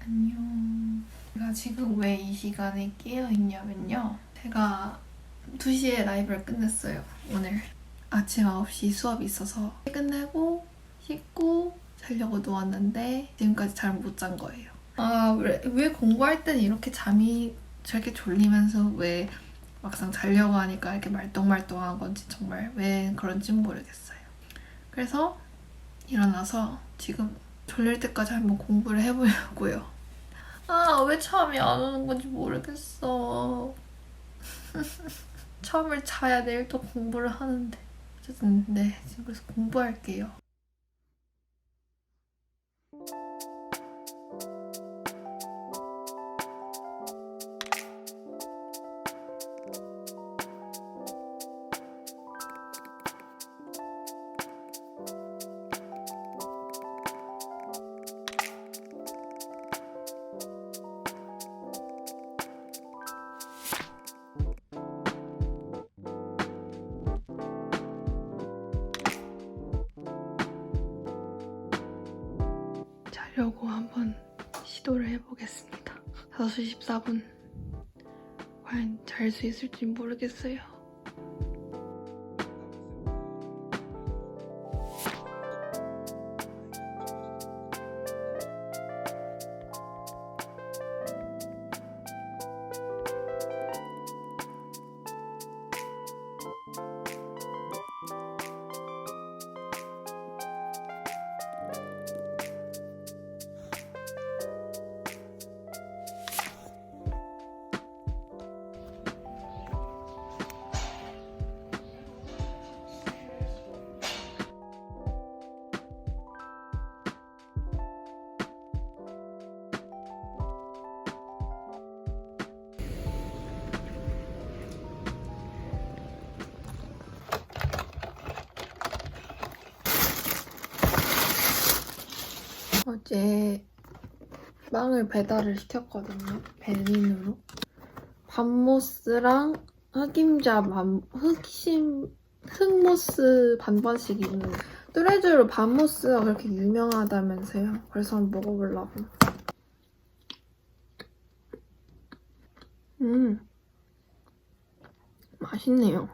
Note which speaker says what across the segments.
Speaker 1: 안녕. 제가 지금 왜 이 시간에 깨어 있냐면요. 제가 2시에 라이브를 끝냈어요. 오늘 아침 9시 수업이 있어서 끝내고 씻고 자려고 누웠는데 지금까지 잘 못 잔 거예요. 아, 왜, 왜 공부할 때는 이렇게 잠이 저렇게 졸리면서 왜 막상 자려고 하니까 이렇게 말똥말똥한 건지 정말 왜 그런지 모르겠어요. 그래서 일어나서 지금 졸릴 때까지 한번 공부를 해보려고요. 아, 왜 잠이 안 오는 건지 모르겠어. 잠을 자야 내일 또 공부를 하는데. 어쨌든, 네. 지금 그래서 공부할게요. 자려고 한번 시도를 해보겠습니다. 5시 14분. 과연 잘 수 있을지 모르겠어요. 어제 빵을 배달을 시켰거든요. 베린으로. 밤모스랑 흑임자 맘, 흑심, 흑모스 반반씩 있는 뚜레쥬르 밤모스가 그렇게 유명하다면서요. 그래서 한번 먹어보려고. 음. 맛있네요.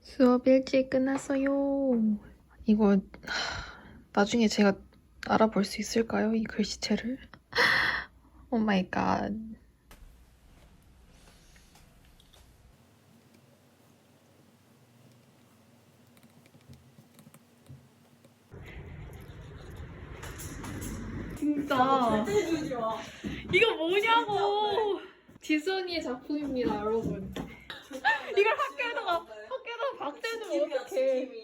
Speaker 1: 수업 일찍 끝났어요. 이거 하, 나중에 제가 알아볼 수 있을까요? 이 글씨체를? 오 마이 갓. 진짜 이거 뭐냐고. 지선이의 작품입니다 여러분. 이걸 학교에다가 학교에다가 박대는 어떡해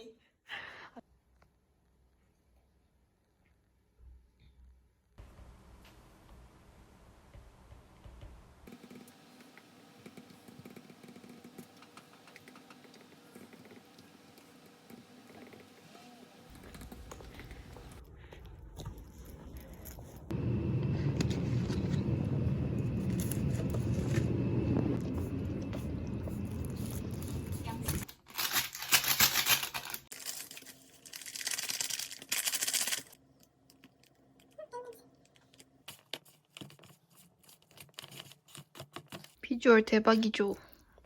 Speaker 1: 비주얼 대박이죠.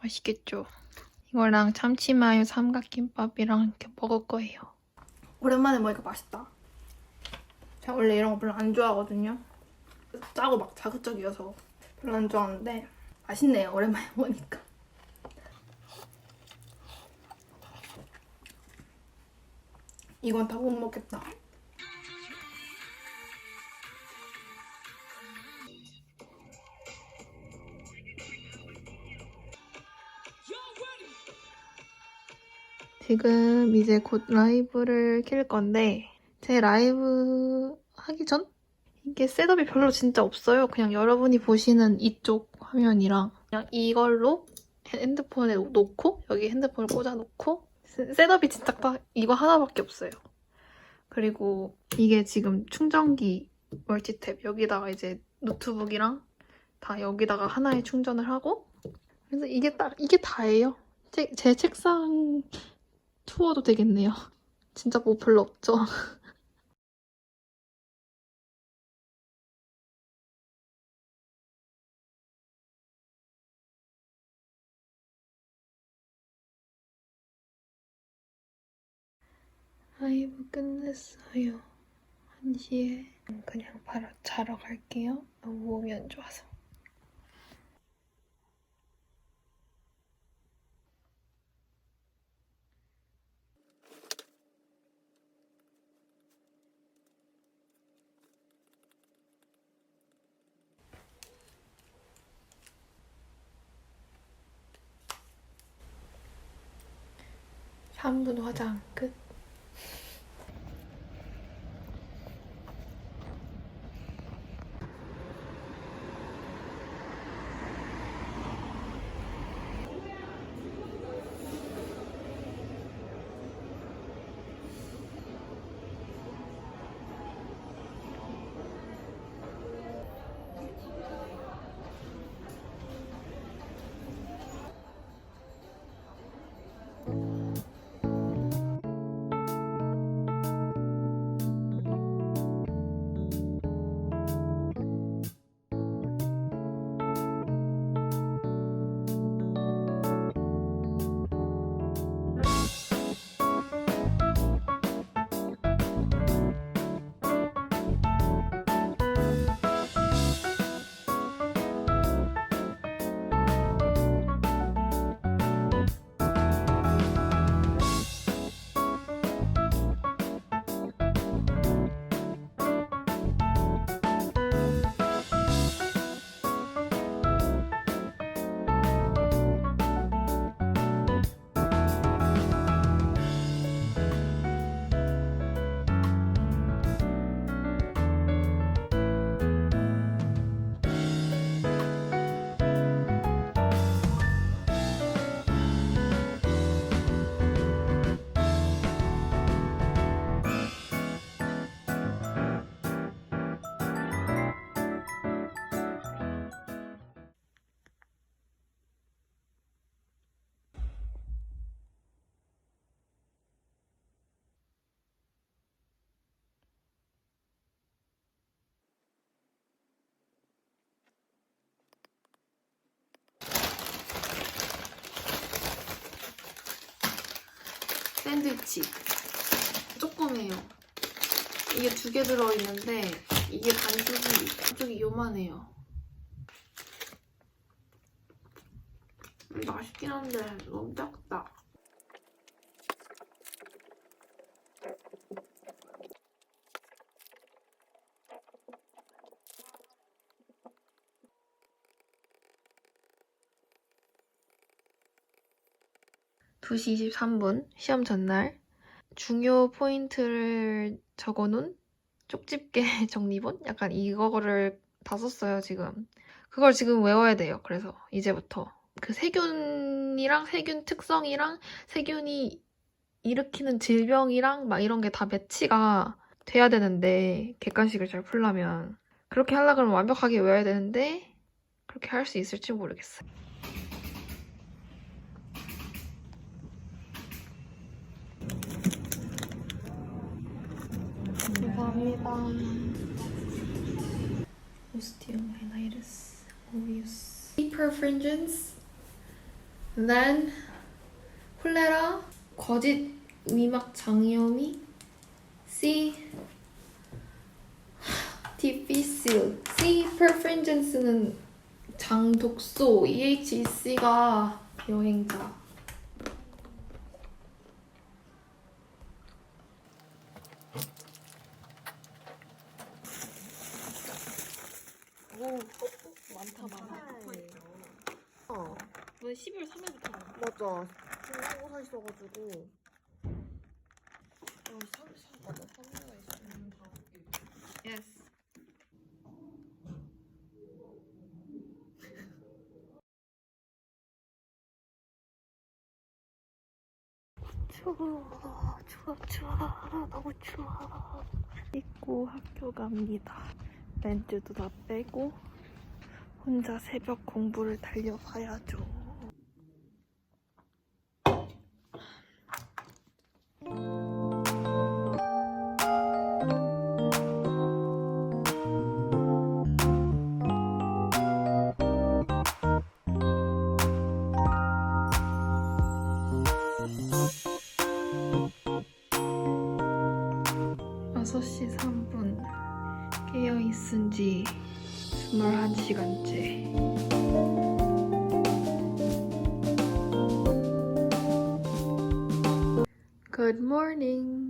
Speaker 1: 맛있겠죠. 이거랑 참치마요 삼각김밥이랑 이렇게 먹을 거예요. 오랜만에 먹으니까 맛있다. 제가 원래 이런 거 별로 안 좋아하거든요. 짜고 막 자극적이어서 별로 안 좋아하는데 맛있네요. 오랜만에 먹으니까. 이건 다 못 먹겠다. 지금 이제 곧 라이브를 킬 건데 제 라이브 하기 전 이게 셋업이 별로 진짜 없어요. 그냥 여러분이 보시는 이쪽 화면이랑 그냥 이걸로 핸드폰에 놓고 여기 핸드폰을 꽂아 놓고 셋- 셋업이 진짜 딱 이거 하나밖에 없어요. 그리고 이게 지금 충전기 멀티탭 여기다가 이제 노트북이랑 다 여기다가 하나에 충전을 하고 그래서 이게 딱 이게 다예요. 제, 제 책상 투어도 되겠네요. 진짜 뭐 별로 없죠. 라이브 끝냈어요. 1시에 그냥 바로 자러 갈게요. 너무 몸이 안 좋아서. 삼분 화장 끝. 샌드위치 조그매요. 이게 두 개 들어있는데 이게 반쪽이 반쪽이 요만해요. 음, 맛있긴 한데 너무 작다. (2시 23분) 시험 전날 중요 포인트를 적어놓은 쪽집게 정리본? 약간 이거를 다 썼어요, 지금. 그걸 지금 외워야 돼요, 그래서, 이제부터. 그 세균이랑 세균 특성이랑 세균이 일으키는 질병이랑 막 이런 게 다 매치가 돼야 되는데, 객관식을 잘 풀려면. 그렇게 하려고 그러면 완벽하게 외워야 되는데, 그렇게 할 수 있을지 모르겠어요. 감사합니다. Osteomyelitis ovius. Hyperfringence. Then 콜레라, 거짓 위막 장염이, C. 디피실. C. perfringence는 장독소, EHEC가 여행자. 있어가지고. 어, 참,
Speaker 2: 잠깐만 선물가 있어 예스
Speaker 1: 추워 추워 추워 너무 추워 입고 학교 갑니다. 렌즈도 다 빼고 혼자 새벽 공부를 달려봐야죠. 여섯 시 3분 깨어 있은 지 21시간째. Good morning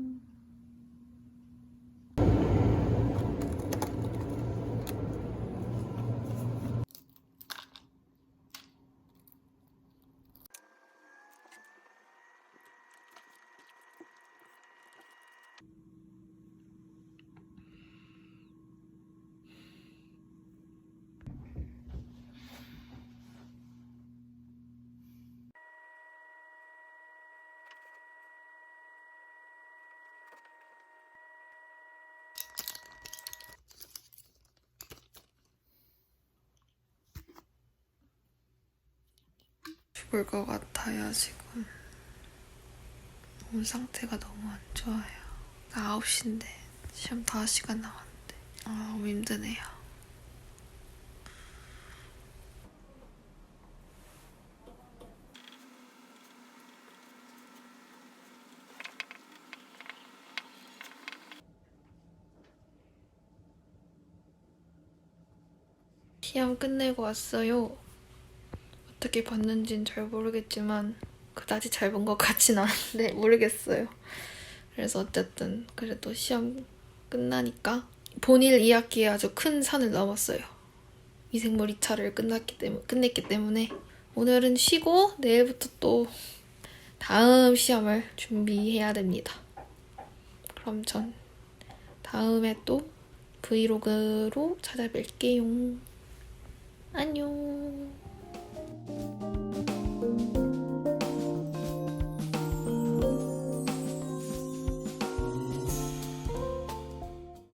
Speaker 1: 죽을 것 같아요 지금. 몸 상태가 너무 안 좋아요. 나 9시인데 시험 5시간 남았는데. 아 너무 힘드네요. 시험 끝내고 왔어요 어떻게 봤는지는 잘 모르겠지만 그다지 잘 본 것 같진 않은데 모르겠어요. 그래서 어쨌든 그래도 시험 끝나니까 본일 2학기에 아주 큰 산을 넘었어요. 미생물 2차를 끝났기 때문에 끝냈기 때문에 오늘은 쉬고 내일부터 또 다음 시험을 준비해야 됩니다. 그럼 전 다음에 또 브이로그로 찾아뵐게요. 안녕.